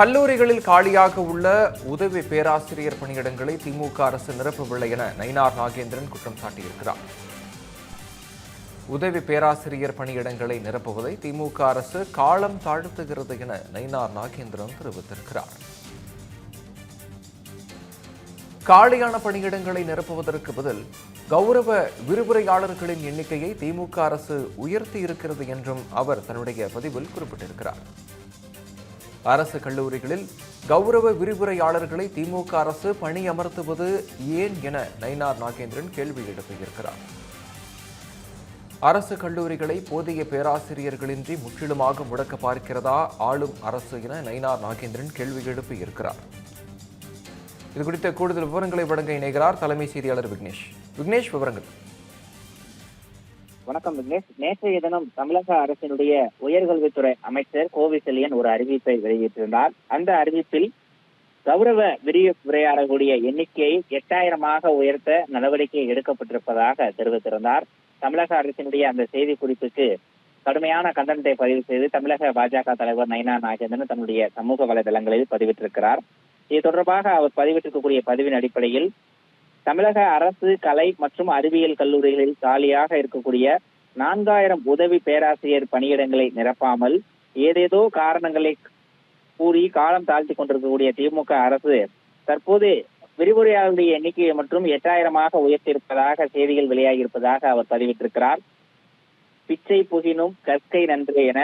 கல்லூரிகளில் காலியாக உள்ள உதவி பேராசிரியர் பணியிடங்களை திமுக அரசு நிரப்பவில்லை என நயினார் நாகேந்திரன் குற்றம் சாட்டியிருக்கிறார். உதவி பேராசிரியர் பணியிடங்களை நிரப்புவதை திமுக அரசு காலம் தாழ்த்துகிறது என நயினார் நாகேந்திரன் தெரிவித்திருக்கிறார். காலியான பணியிடங்களை நிரப்புவதற்கு பதில் கௌரவ விரிவுரையாளர்களின் எண்ணிக்கையை திமுக அரசு உயர்த்தி இருக்கிறது என்றும் அவர் தன்னுடைய பதிவில் குறிப்பிட்டிருக்கிறார். அரசு கல்லூரிகளில் கௌரவ விரிவுரையாளர்களை திமுக அரசு பணியமர்த்துவது ஏன் என நயினார் நாகேந்திரன் கேள்வி எழுப்பியிருக்கிறார். அரசு கல்லூரிகளை போதிய பேராசிரியர்களின்றி முற்றிலுமாக முடக்க பார்க்கிறதா ஆளும் அரசு என நயினார் நாகேந்திரன் கேள்வி எழுப்பியிருக்கிறார். இது குறித்த கூடுதல் விவரங்களை வழங்க இணைகிறார் தலைமை செய்தியாளர் விக்னேஷ். விக்னேஷ் விவரங்கள். வணக்கம். விக்னேஷ் நேற்றைய தினம் தமிழக அரசினுடைய உயர்கல்வித்துறை அமைச்சர் கோவிசெல்லியன் ஒரு அறிவிப்பை வெளியிட்டிருந்தார். அந்த அறிவிப்பில் கௌரவ விரிவுரையாளர்களுடைய எண்ணிக்கையை எட்டாயிரமாக உயர்த்த நடவடிக்கை எடுக்கப்பட்டிருப்பதாக தெரிவித்திருந்தார். தமிழக அரசினுடைய அந்த செய்தி குறிப்புக்கு கடுமையான கண்டனத்தை பதிவு செய்து தமிழக பாஜக தலைவர் நைனா நாகேந்திரன் தன்னுடைய சமூக வலைதளங்களில் பதிவிட்டிருக்கிறார். இது தொடர்பாக அவர் பதிவிட்டிருக்கக்கூடிய பதிவின் அடிப்படையில் தமிழக அரசு கலை மற்றும் அறிவியல் கல்லூரிகளில் காலியாக இருக்கக்கூடிய நான்காயிரம் உதவி பேராசிரியர் பணியிடங்களை நிரப்பாமல் ஏதேதோ காரணங்களை கூறி காலம் தாழ்த்தி கொண்டிருக்கக்கூடிய திமுக அரசு தற்போது விரிவுரையாளருடைய எண்ணிக்கையை மற்றும் எட்டாயிரமாக உயர்த்தியிருப்பதாக செய்திகள் வெளியாகியிருப்பதாக அவர் பதிவிட்டிருக்கிறார். பிச்சை புகினும் கற்கை நன்று என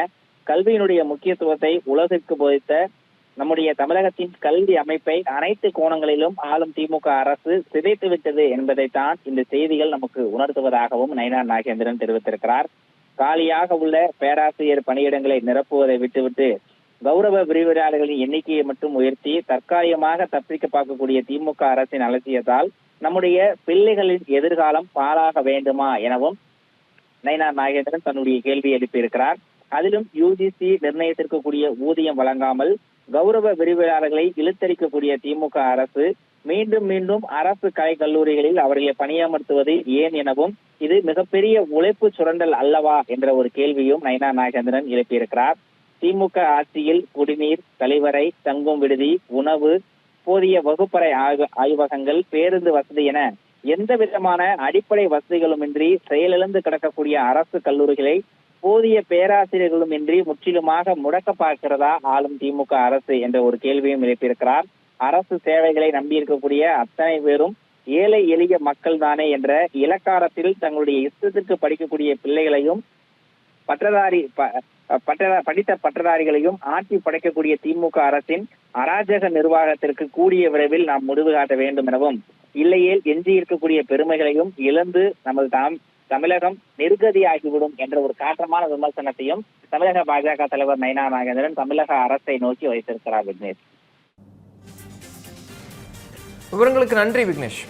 கல்வியினுடைய முக்கியத்துவத்தை உலகிற்கு போதித்த நம்முடைய தமிழகத்தின் கல்வி அமைப்பை அனைத்து கோணங்களிலும் ஆளும் திமுக அரசு சிதைத்து விட்டது என்பதைத்தான் இந்த செய்திகள் நமக்கு உணர்த்துவதாகவும் நயனா நாகேந்திரன் தெரிவித்திருக்கிறார். காலியாக உள்ள பேராசிரியர் பணியிடங்களை நிரப்புவதை விட்டுவிட்டு கௌரவ விரிவுரையாளர்களின் எண்ணிக்கையை மட்டும் உயர்த்தி தற்காலிகமாக தப்பிக்க பார்க்கக்கூடிய திமுக அரசின் அலட்சியத்தால் நம்முடைய பிள்ளைகளின் எதிர்காலம் பாழாக வேண்டுமா எனவும் நயினார் நாகேந்திரன் தன்னுடைய கேள்வி எழுப்பியிருக்கிறார். அதிலும் யுஜிசி நிர்ணயித்திருக்கக்கூடிய ஊதியம் வழங்காமல் கௌரவ விரிவுரையாளர்களை இழுத்தடிக்கக்கூடிய திமுக அரசு மீண்டும் மீண்டும் அரசு கலை கல்லூரிகளில் அவர்களை பணியமர்த்துவது ஏன் எனவும் இது மிகப்பெரிய உழைப்பு சுரண்டல் அல்லவா என்ற ஒரு கேள்வியும் நயனா நாகேந்திரன் எழுப்பியிருக்கிறார். திமுக ஆட்சியில் குடிநீர் கழிவறை தங்கும் விடுதி உணவு போதிய வகுப்பறை ஆய்வகங்கள் பேருந்து வசதி என எந்த விதமான அடிப்படை வசதிகளுமின்றி செயலிழந்து கிடக்கக்கூடிய அரசு கல்லூரிகளை போதிய பேராசிரியர்களும் இன்றி முற்றிலுமாக முடக்க பார்க்கிறதா ஆளும் திமுக அரசு என்ற ஒரு கேள்வியும் எழுப்பியிருக்கிறார். அரசு சேவைகளை நம்பியிருக்கக்கூடிய அத்தனை பேரும் ஏழை எளிய மக்கள் தானே என்ற இலக்காரத்தில் தங்களுடைய இஷ்டத்திற்கு படிக்கக்கூடிய பிள்ளைகளையும் பட்டதாரி ப- பட்டதா படித்த பட்டதாரிகளையும் ஆட்சி படைக்கக்கூடிய திமுக அரசின் அராஜக நிர்வாகத்திற்கு கூடிய விரைவில் நாம் முடிவு காட்ட வேண்டும் எனவும் இல்லையேல் எஞ்சி இருக்கக்கூடிய பெருமைகளையும் இழந்து நமது தாம் தமிழகம் நிர்கதியாகிவிடும் என்ற ஒரு காற்றமான விமர்சனத்தையும் தமிழக பாஜக தலைவர் நயனா நாகேந்திரன் தமிழக அரசை நோக்கி வைத்திருக்கிறார் விக்னேஷ். விவரங்களுக்கு நன்றி விக்னேஷ்.